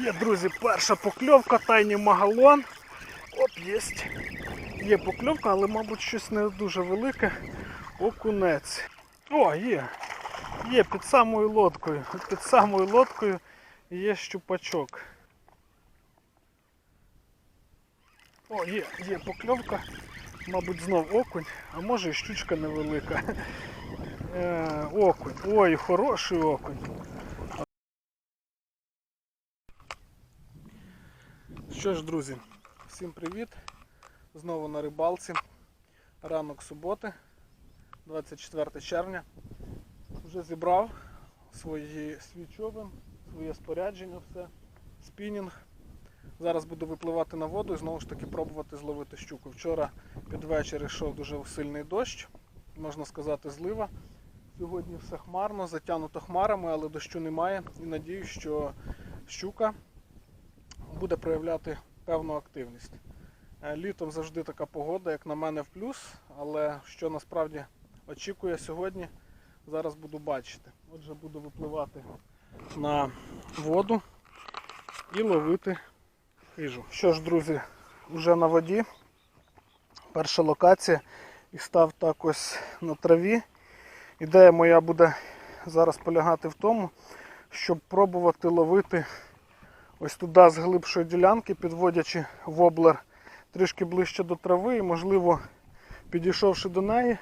Є, друзі, перша покльовка, тайний магалон. Оп, єсть. Є покльовка, але, мабуть, щось не дуже велике. Окунець. О, є. Є під самою лодкою. Під самою лодкою є щупачок. О, є, є покльовка. Мабуть, знов окунь, а може і щучка невелика. Е, окунь. Ой, хороший окунь. Що ж, друзі, всім привіт! Знову на рибалці. Ранок суботи, 24 червня. Вже зібрав свої, свій човен, своє спорядження, все, спінінг. Зараз буду випливати на воду і знову ж таки пробувати зловити щуку. Вчора під вечір йшов дуже сильний дощ, можна сказати, злива. Сьогодні все хмарно, затягнуто хмарами, але дощу немає. І надіюсь, що щука буде проявляти певну активність. Е, Літом завжди така погода, як на мене, в плюс, але що насправді очікує сьогодні, зараз буду бачити. Отже, буду випливати на воду і ловити хижу. Що ж, друзі, вже на воді. Перша локація і став так ось на траві. Ідея моя буде зараз полягати в тому, щоб пробувати ловити ось туди з глибшої ділянки, підводячи воблер трішки ближче до трави і, можливо, підійшовши до неї,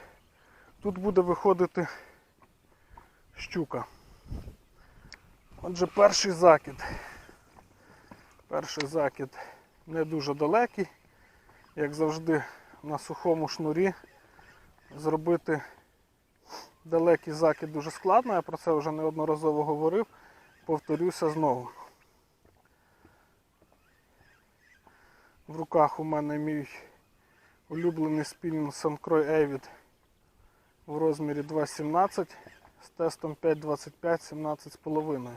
тут буде виходити щука. Отже, перший закид. Перший закид не дуже далекий. Як завжди, на сухому шнурі зробити далекий закид дуже складно, я про це вже неодноразово говорив. Повторюся знову. В руках у мене мій улюблений спінінг Suncroy Avid в розмірі 2,17 з тестом 5,25 17,5.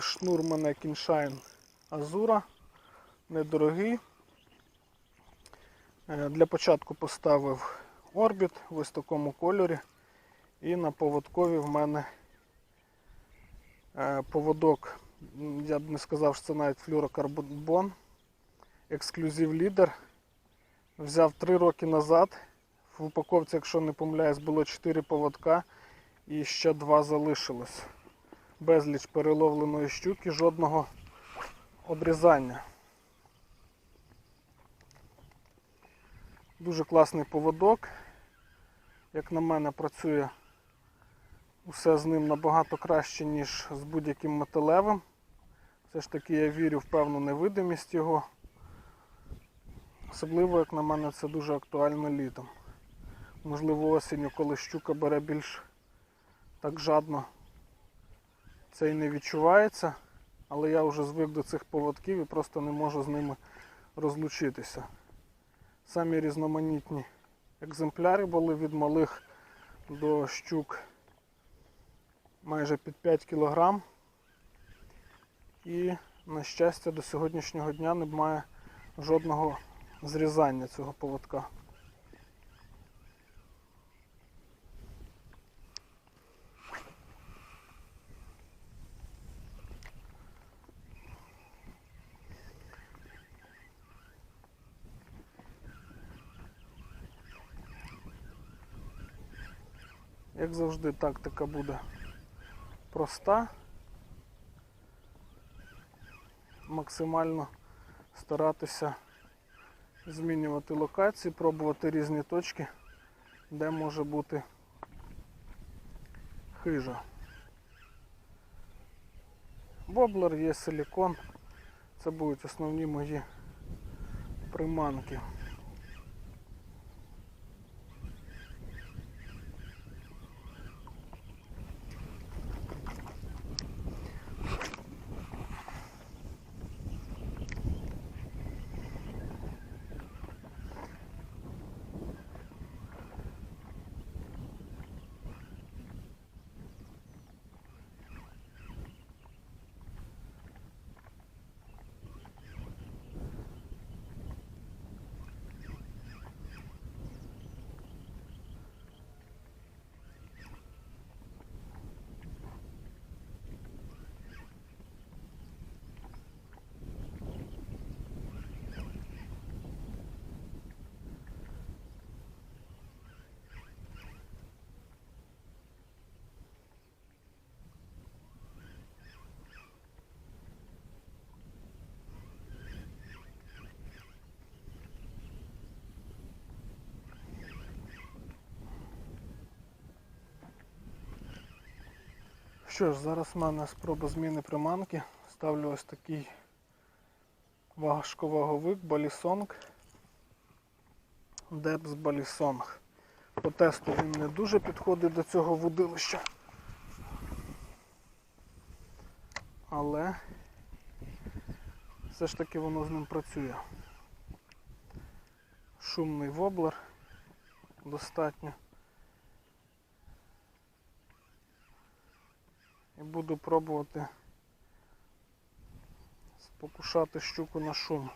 Шнур у мене Кіншайн Азура, недорогий. Е, Для початку поставив орбіт в ось такому кольорі. І на поводкові в мене поводок, я б не сказав, що це навіть флюрокарбон. Ексклюзив лідер. Взяв 3 роки назад. В упаковці, якщо не помиляюсь, було 4 поводка і ще 2 залишилось. Безліч переловленої щуки, жодного обрізання. Дуже класний поводок. Як на мене, працює Усе з ним набагато краще, ніж з будь-яким металевим. Все ж таки я вірю в певну невидимість його. Особливо, як на мене, це дуже актуально літом. Можливо, осінню, коли щука бере більш так жадно, це і не відчувається, але я вже звик до цих поводків і просто не можу з ними розлучитися. Самі різноманітні екземпляри були від малих до щук майже під 5 кг. І, на щастя, до сьогоднішнього дня немає жодного зрізання цього поводка. Як завжди, тактика буде проста. Максимально старатися змінювати локації, пробувати різні точки, де може бути хижа. Воблер є силікон. Це будуть основні мої приманки. Що ж, зараз в мене спроба зміни приманки. Ставлю ось такий важковаговик Балісонг. Депс Балісонг. По тесту він не дуже підходить до цього вудилища. Але все ж таки воно з ним працює. Шумний воблер достатньо. І буду пробувати спокушати щуку на шум.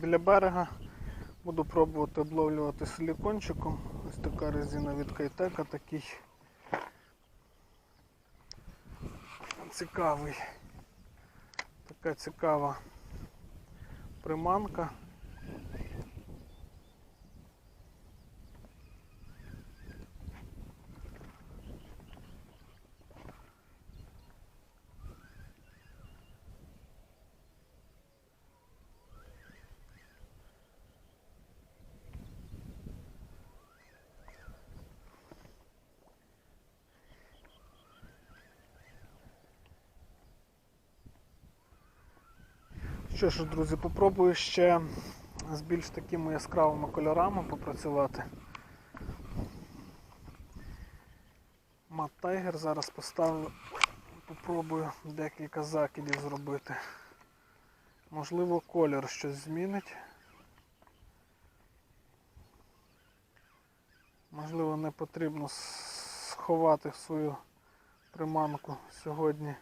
Біля берега буду пробувати обловлювати силікончиком. Ось така резина від Кайтека, такий цікавий. Така цікава приманка. Що ж, друзі, попробую ще з більш такими яскравими кольорами попрацювати. Мат Тайгер зараз поставлю, попробую декілька закидів зробити. Можливо, колір щось змінить. Можливо, не потрібно сховати свою приманку сьогодні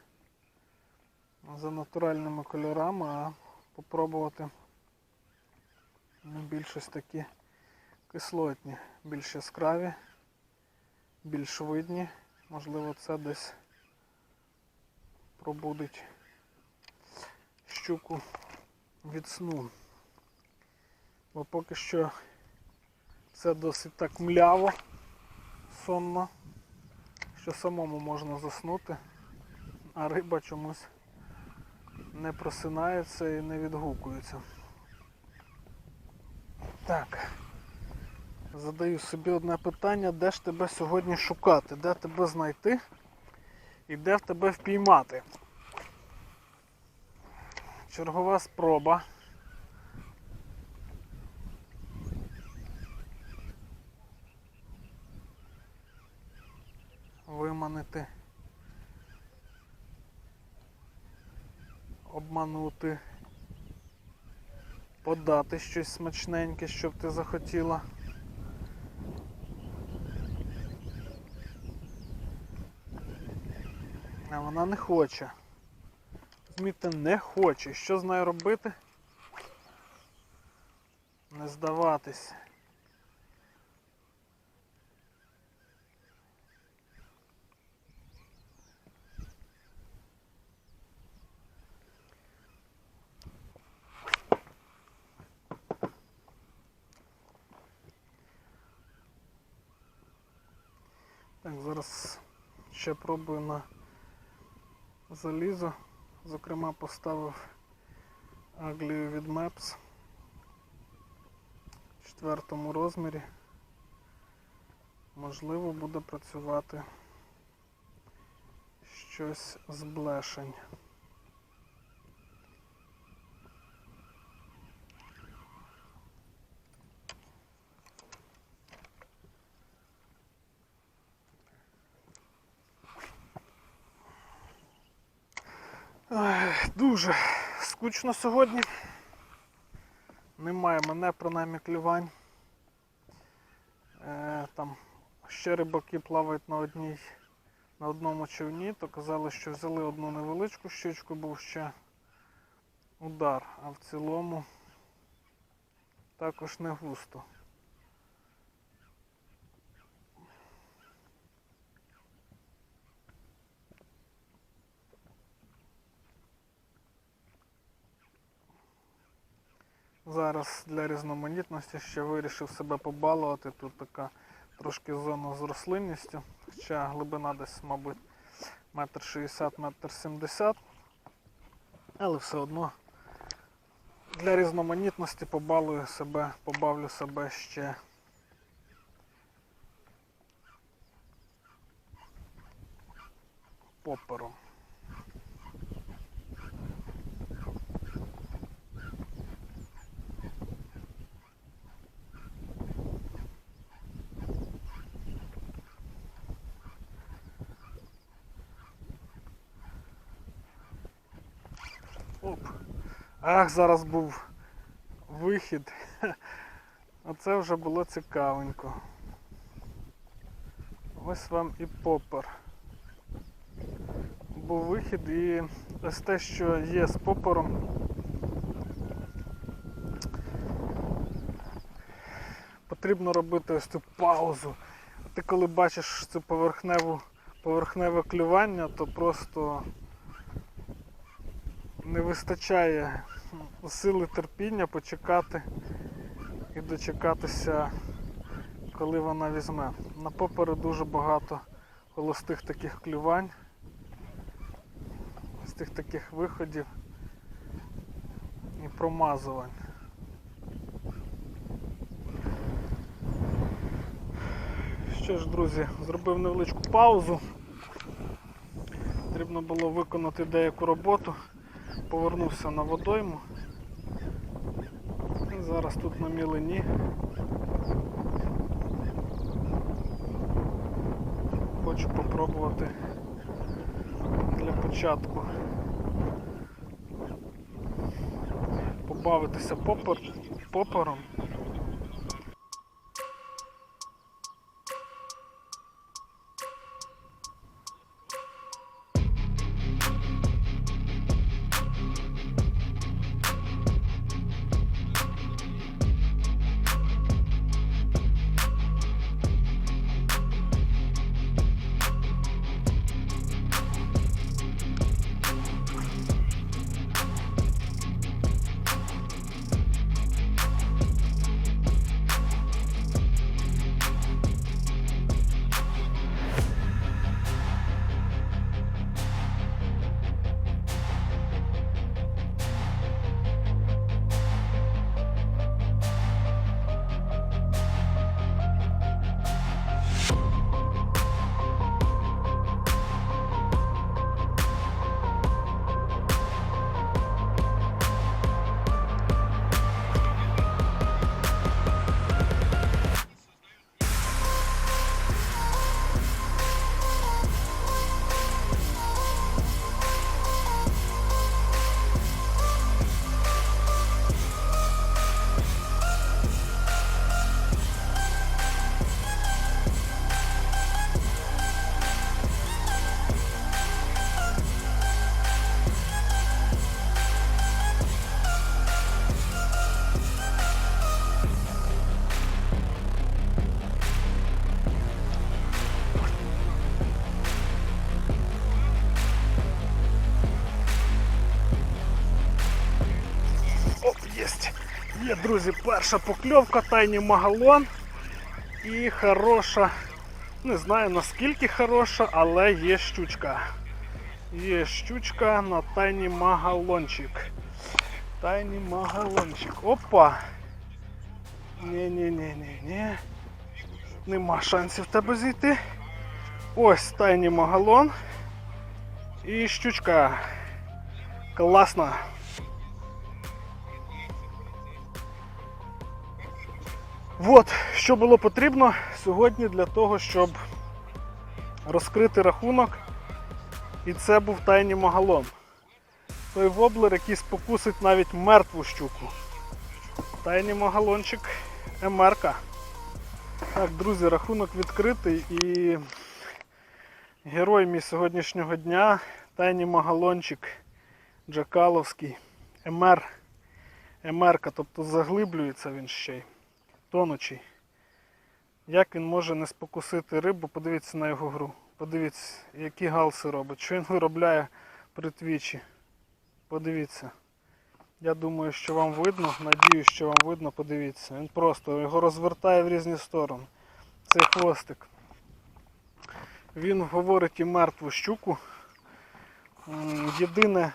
за натуральними кольорами, а попробувати ну, більш ось такі кислотні, більш яскраві, більш видні. Можливо, це десь пробудить щуку від сну. Бо поки що це досить так мляво, сонно, що самому можна заснути, а риба чомусь не просинається і не відгукується. Так. Задаю собі одне питання, де ж тебе сьогодні шукати, де тебе знайти і де в тебе впіймати. Чергова спроба. Виманити. Обманути, подати щось смачненьке, щоб ти захотіла. А вона не хоче. Розумієте, не хоче. Що з нею робити? Не здаватись. Так, зараз ще пробую на залізо. Зокрема, поставив аглію від Maps в четвертому розмірі. Можливо, буде працювати щось з блешень. Дуже скучно сьогодні. Немає мене принаймні клювань. Е, там ще рибаки плавають на одній, на одному човні, то казали, що взяли одну невеличку щучку, був ще удар, а в цілому також не густо. Зараз для різноманітності ще вирішив себе побалувати. Тут така трошки зона з рослинністю, хоча глибина десь, мабуть, метр шістдесят, метр сімдесят. Але все одно для різноманітності побалую себе, побавлю себе ще. Попером. Оп. Ах, зараз був вихід. Оце вже було цікавенько. Ось вам і попер. Був вихід і ось те, що є з попером. Потрібно робити ось цю паузу. Ти коли бачиш цю поверхневу, поверхневе клювання, то просто не вистачає сили терпіння почекати і дочекатися, коли вона візьме. На поперу дуже багато холостих таких клювань, з тих таких виходів і промазувань. Що ж, друзі, зробив невеличку паузу. Потрібно було виконати деяку роботу повернувся на водойму. Зараз тут на мілині. Хочу попробувати для початку побавитися попер, попером. Друзі, перша покльовка, тайні магалон. І хороша. Не знаю наскільки хороша, але є щучка. Є щучка на тайні магалончик. Тайні магалончик. Опа! Ні-ні-ні-ні-ні. Нема шансів в тебе зійти. Ось тайні магалон. І щучка. Класно. От, що було потрібно сьогодні для того, щоб розкрити рахунок. І це був тайні магалон. той воблер, який спокусить навіть мертву щуку. Тайний магалончик Емерка. Так, друзі, рахунок відкритий і герой мій сьогоднішнього дня тайний магалончик Джакаловський. Емер. Емерка, тобто заглиблюється він ще й. Тонучий. Як він може не спокусити рибу, подивіться на його гру. Подивіться, які галси робить, що він виробляє при твічі. Подивіться. Я думаю, що вам видно. Надіюсь, що вам видно, подивіться. Він просто його розвертає в різні сторони. Цей хвостик. Він говорить і мертву щуку. Єдине,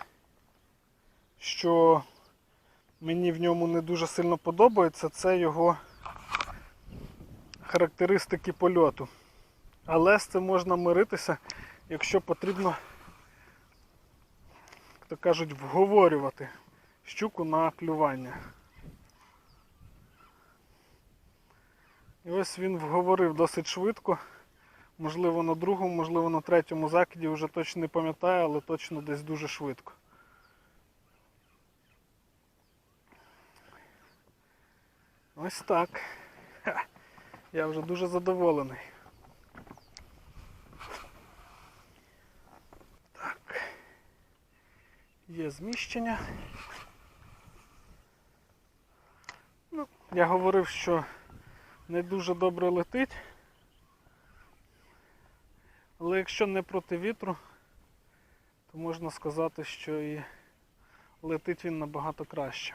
що мені в ньому не дуже сильно подобається, це його характеристики польоту. Але з цим можна миритися, якщо потрібно, як то кажуть, вговорювати щуку на клювання. І ось він вговорив досить швидко. Можливо на другому, можливо на третьому закиді, вже точно не пам'ятаю, але точно десь дуже швидко. Ось так. Я вже дуже задоволений. Так. Є зміщення. Ну, я говорив, що не дуже добре летить. Але якщо не проти вітру, то можна сказати, що і летить він набагато краще.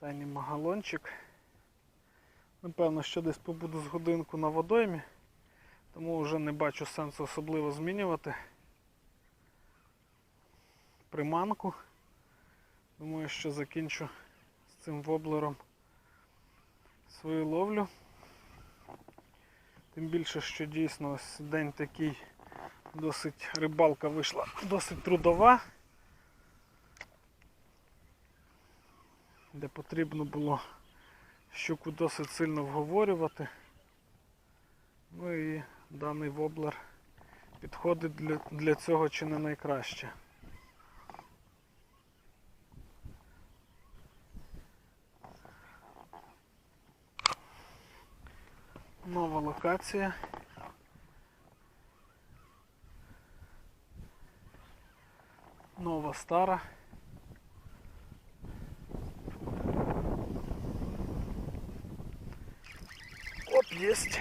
Тайний магалончик. Напевно, що десь побуду з годинку на водоймі, тому вже не бачу сенсу особливо змінювати приманку. Думаю, що закінчу з цим воблером свою ловлю. Тим більше, що дійсно ось день такий досить рибалка вийшла досить трудова, де потрібно було щуку досить сильно вговорювати. Ну і даний воблер підходить для, для цього чи не найкраще. Нова локація. Нова стара. Єсть.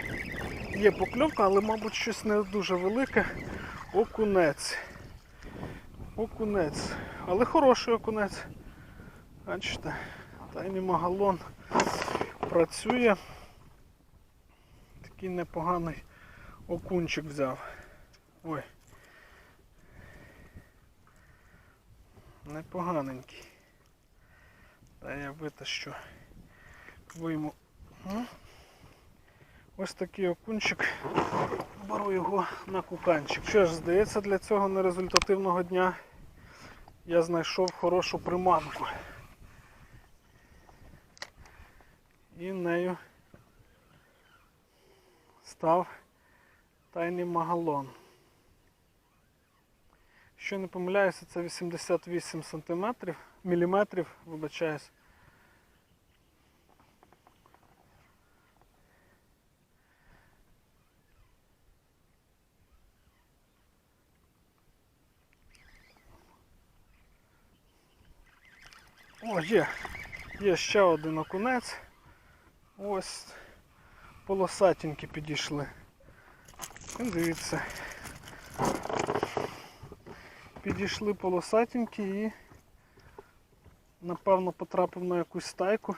Є покльовка, але, мабуть, щось не дуже велике. Окунець. Окунець. Але хороший окунець. Бачите, тайний магалон працює. Такий непоганий окунчик взяв. Ой. Непоганенький. Та я витащу. Вийму. Ось такий окунчик. Беру його на куканчик. Що ж, здається, для цього нерезультативного дня я знайшов хорошу приманку. І нею став тайний магалон. Що не помиляюся, це 88 сантиметрів, міліметрів, вибачаюсь. О, є. Є ще один окунець. Ось полосатенькі підійшли. Дивіться. Підійшли полосатенькі і напевно потрапив на якусь стайку.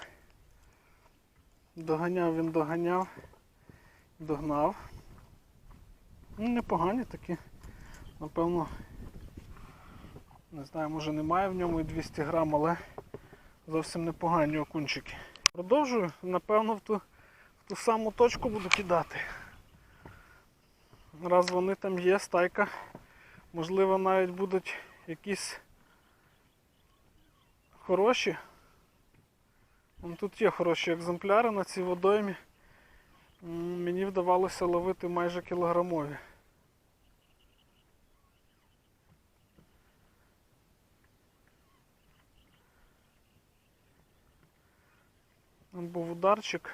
Доганяв він доганяв, догнав. Ну, непогані такі. Напевно, не знаю, може немає в ньому і 200 грам, але зовсім непогані окунчики. Продовжую, напевно, в ту, в ту саму точку буду кидати. Раз вони там є, стайка, можливо навіть будуть якісь хороші. Вон Тут є хороші екземпляри на цій водоймі. Мені вдавалося ловити майже кілограмові. Був ударчик.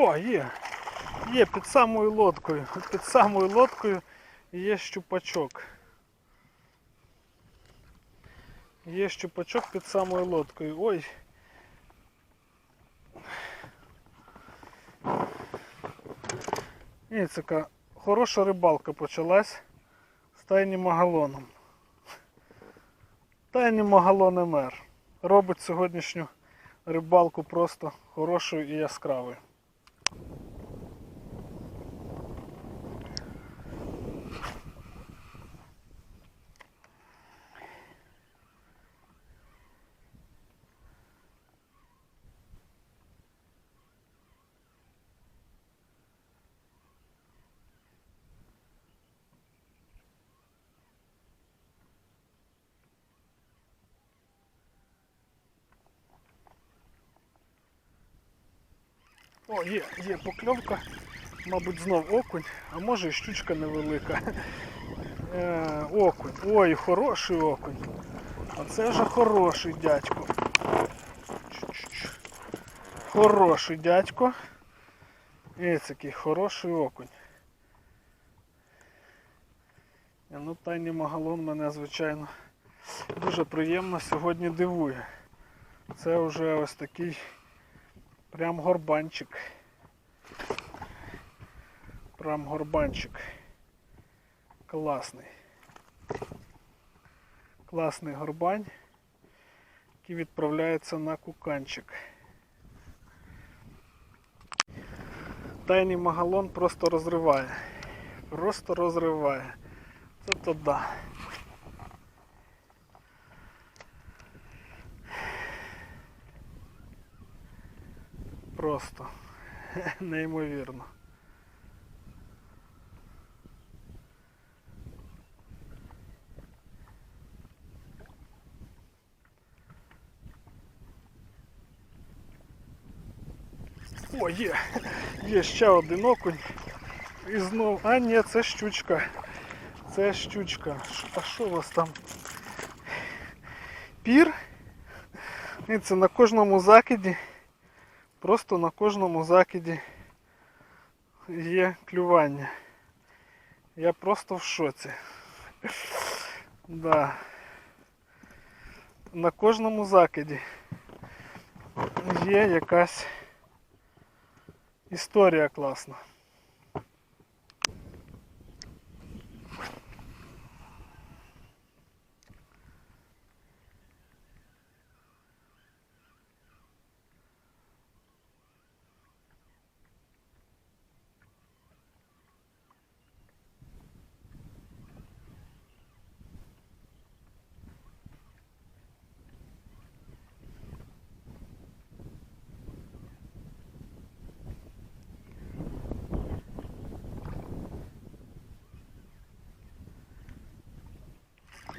О, є. Є під самою лодкою. Під самою лодкою є щупачок. Є щупачок під самою лодкою. Ой. І така хороша рибалка почалась з тайнім магалоном. Тайні магалон мер. Робить сьогоднішню рибалку просто хорошою і яскравою. О, є, є покльовка. Мабуть, знов окунь, а може і щучка невелика. Е, окунь. Ой, хороший окунь. Оце вже хороший дядько. Хороший дядько. І такий хороший окунь. Е, Ну, тайний магалон мене, звичайно, дуже приємно сьогодні дивує. Це вже ось такий Прям горбанчик. Прям горбанчик. Класний. Класний горбань, який відправляється на куканчик. Тайний магалон просто розриває. Просто розриває. Це то да. Просто неймовірно. О, є! Є ще один окунь. І знов. А ні, це щучка. Це щучка. А що у вас там? Пір? І це на кожному закиді. Просто на кожному закиді є клювання. Я просто в шоці. Да. На кожному закиді є якась історія класна.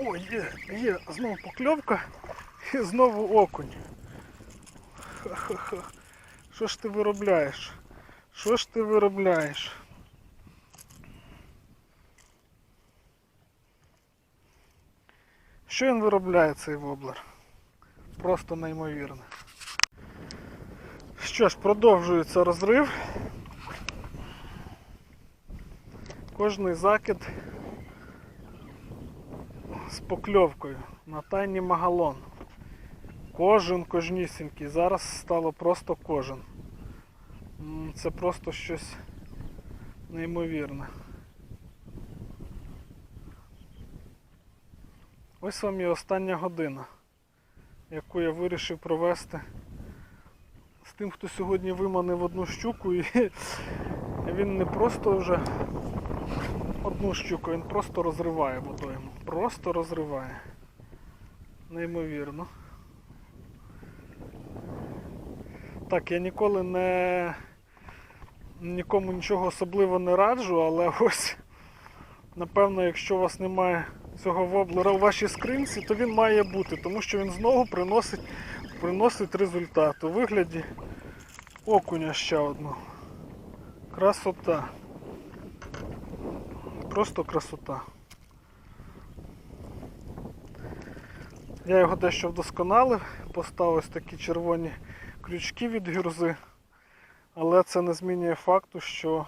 О, є, є, знову покльовка і знову окунь. Ха-ха-ха. Що ж ти виробляєш? Що ж ти виробляєш? Що він виробляє цей воблер? Просто неймовірно. Що ж, продовжується розрив. Кожний закид покльовкою на тайні магалон. Кожен кожнісінький. Зараз стало просто кожен. Це просто щось неймовірне. Ось вам і остання година, яку я вирішив провести з тим, хто сьогодні виманив одну щуку і він не просто вже одну щуку, він просто розриває водойму. Просто розриває. Неймовірно. Так, я ніколи не нікому нічого особливо не раджу, але ось напевно, якщо у вас немає цього воблера у вашій скринці, то він має бути, тому що він знову приносить, приносить результат у вигляді окуня ще одного. Красота. Просто красота. Я його дещо вдосконалив, поставив ось такі червоні крючки від гюрзи, але це не змінює факту, що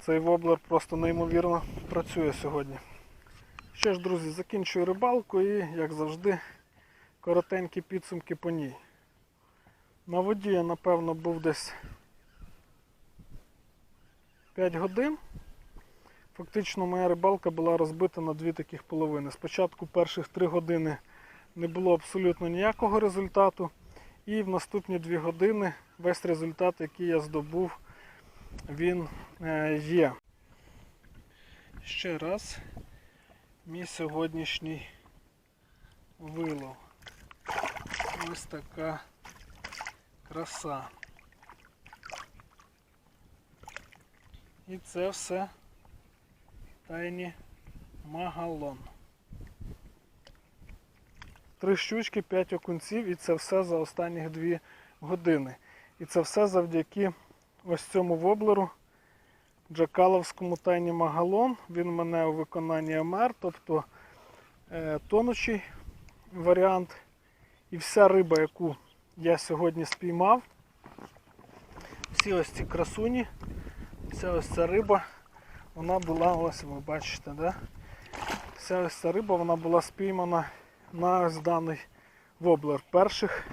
цей воблер просто неймовірно працює сьогодні. Що ж, друзі, закінчую рибалку і, як завжди, коротенькі підсумки по ній. На воді я, напевно, був десь 5 годин. Фактично моя рибалка була розбита на дві таких половини. Спочатку перших 3 години не було абсолютно ніякого результату. І в наступні 2 години весь результат, який я здобув, він е, є. Ще раз мій сьогоднішній вилов. Ось така краса. І це все тайні магалон. Три щучки, п'ять окунців і це все за останні дві години. І це все завдяки ось цьому воблеру Джакаловському тайні магалон. Він мене у виконанні МР, тобто е, тонучий варіант. І вся риба, яку я сьогодні спіймав, всі ось ці красуні, вся ось ця риба, вона була, ось ви бачите, да? вся ось ця риба вона була спіймана на ось даний воблер. Перших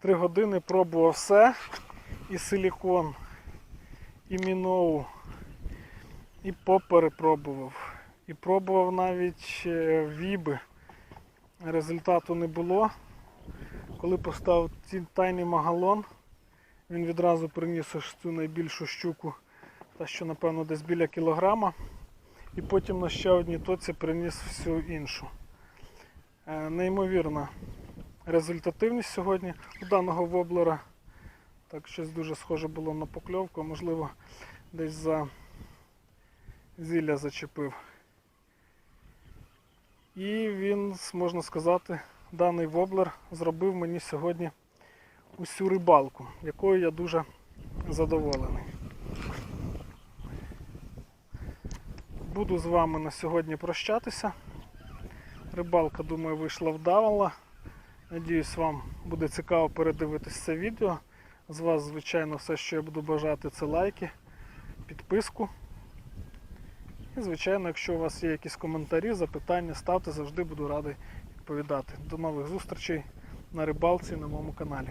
три години пробував все. І силікон, і міноу, і попери пробував. І пробував навіть е, віби. Результату не було. Коли поставив тайний магалон, він відразу приніс ось цю найбільшу щуку, та що напевно десь біля кілограма. І потім на ще одній тоці приніс всю іншу. Е, Неймовірна результативність сьогодні у даного воблера. Так, щось дуже схоже було на покльовку, можливо десь за зілля зачепив. І він, можна сказати, даний воблер зробив мені сьогодні усю рибалку, якою я дуже задоволений. Буду з вами на сьогодні прощатися. Рибалка, думаю, вийшла вдавала. Надіюсь, вам буде цікаво передивитись це відео. З вас, звичайно, все, що я буду бажати, це лайки, підписку. І, звичайно, якщо у вас є якісь коментарі, запитання, ставте, завжди буду радий відповідати. До нових зустрічей на рибалці на моєму каналі.